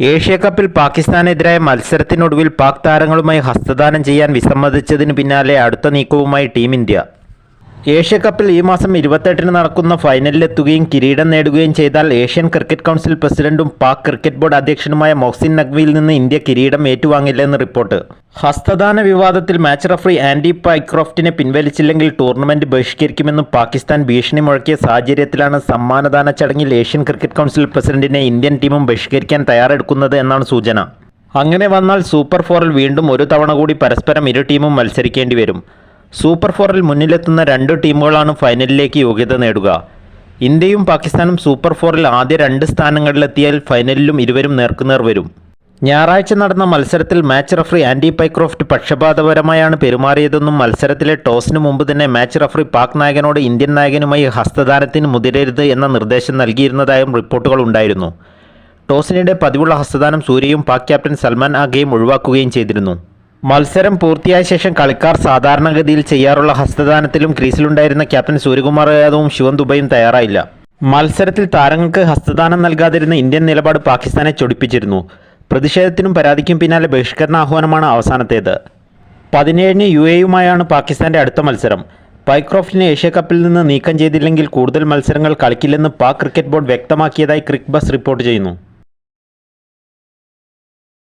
Asia കപ്പിൽ പാകിസ്ഥാനെതിരായ മത്സരത്തിനൊടുവിൽ പാക് താരങ്ങളുമായി ഹസ്തദാനം ചെയ്യാൻ വിസമ്മതിച്ചതിന് പിന്നാലെ അടുത്ത നീക്കവുമായി ടീം ഇന്ത്യ. ഏഷ്യ കപ്പിൽ ഈ മാസം ഇരുപത്തെട്ടിന് നടക്കുന്ന ഫൈനലിലെത്തുകയും കിരീടം നേടുകയും ചെയ്താൽ ഏഷ്യൻ ക്രിക്കറ്റ് കൗൺസിൽ പ്രസിഡന്റും പാക് ക്രിക്കറ്റ് ബോർഡ് അധ്യക്ഷനുമായ മൊഹ്സിൻ നഖ്വിയിൽ നിന്ന് ഇന്ത്യ കിരീടം ഏറ്റുവാങ്ങില്ലെന്ന് റിപ്പോർട്ട്. ഹസ്തദാന വിവാദത്തിൽ മാച്ച് റഫറി ആൻഡി പൈക്രോഫ്റ്റിനെ പിൻവലിച്ചില്ലെങ്കിൽ ടൂർണമെന്റ് ബഹിഷ്കരിക്കുമെന്ന് പാകിസ്ഥാൻ ഭീഷണി മുഴക്കിയ സാഹചര്യത്തിലാണ് സമ്മാനദാന ചടങ്ങിൽ ഏഷ്യൻ ക്രിക്കറ്റ് കൗൺസിൽ പ്രസിഡന്റിനെ ഇന്ത്യൻ ടീമും ബഹിഷ്കരിക്കാൻ തയ്യാറെടുക്കുന്നത് എന്നാണ് സൂചന. അങ്ങനെ വന്നാൽ സൂപ്പർ ഫോറിൽ വീണ്ടും ഒരു തവണ കൂടി പരസ്പരം ഇരു ടീമും മത്സരിക്കേണ്ടി വരും. സൂപ്പർ ഫോറിൽ മുന്നിലെത്തുന്ന രണ്ട് ടീമുകളാണ് ഫൈനലിലേക്ക് യോഗ്യത നേടുക. ഇന്ത്യയും പാകിസ്ഥാനും സൂപ്പർ ഫോറിൽ ആദ്യ രണ്ട് സ്ഥാനങ്ങളിലെത്തിയാൽ ഫൈനലിലും ഇരുവരും നേർക്കുനേർ വരും. ഞായറാഴ്ച നടന്ന മത്സരത്തിൽ മാച്ച് റഫറി ആൻഡി പൈക്രോഫ്റ്റ് പക്ഷപാതപരമായാണ് പെരുമാറിയതെന്നും മത്സരത്തിലെ ടോസിന് മുമ്പ് തന്നെ മാച്ച് റഫറി പാക് നായകനോട് ഇന്ത്യൻ നായകനുമായി ഹസ്തദാനത്തിന് മുതിരരുത് എന്ന നിർദ്ദേശം നൽകിയിരുന്നതായും റിപ്പോർട്ടുകൾ ഉണ്ടായിരുന്നു. ടോസിനിടെ പതിവുള്ള ഹസ്തദാനം സൂര്യയും പാക് ക്യാപ്റ്റൻ സൽമാൻ ആഗയും ഒഴിവാക്കുകയും ചെയ്തിരുന്നു. മത്സരം പൂർത്തിയായ ശേഷം കളിക്കാർ സാധാരണഗതിയിൽ ചെയ്യാറുള്ള ഹസ്തദാനത്തിലും ക്രീസിലുണ്ടായിരുന്ന ക്യാപ്റ്റൻ സൂര്യകുമാർ യാദവും ശിവൻ ദുബൈയും തയ്യാറായില്ല. മത്സരത്തിൽ താരങ്ങൾക്ക് ഹസ്തദാനം നൽകാതിരുന്ന ഇന്ത്യൻ നിലപാട് പാകിസ്ഥാനെ ചൊടിപ്പിച്ചിരുന്നു. പ്രതിഷേധത്തിനും പരാതിക്കും പിന്നാലെ ബഹിഷ്കരണ ആഹ്വാനമാണ് അവസാനത്തേത്. പതിനേഴിന് യു എയുമായാണ് പാകിസ്ഥാന്റെ അടുത്ത മത്സരം. പൈക്രോഫ്റ്റിനെ ഏഷ്യ കപ്പിൽ നിന്ന് നീക്കം ചെയ്തില്ലെങ്കിൽ കൂടുതൽ മത്സരങ്ങൾ കളിക്കില്ലെന്ന് പാക് ക്രിക്കറ്റ് ബോർഡ് വ്യക്തമാക്കിയതായി ക്രിക്ക് ബസ് റിപ്പോർട്ട് ചെയ്യുന്നു.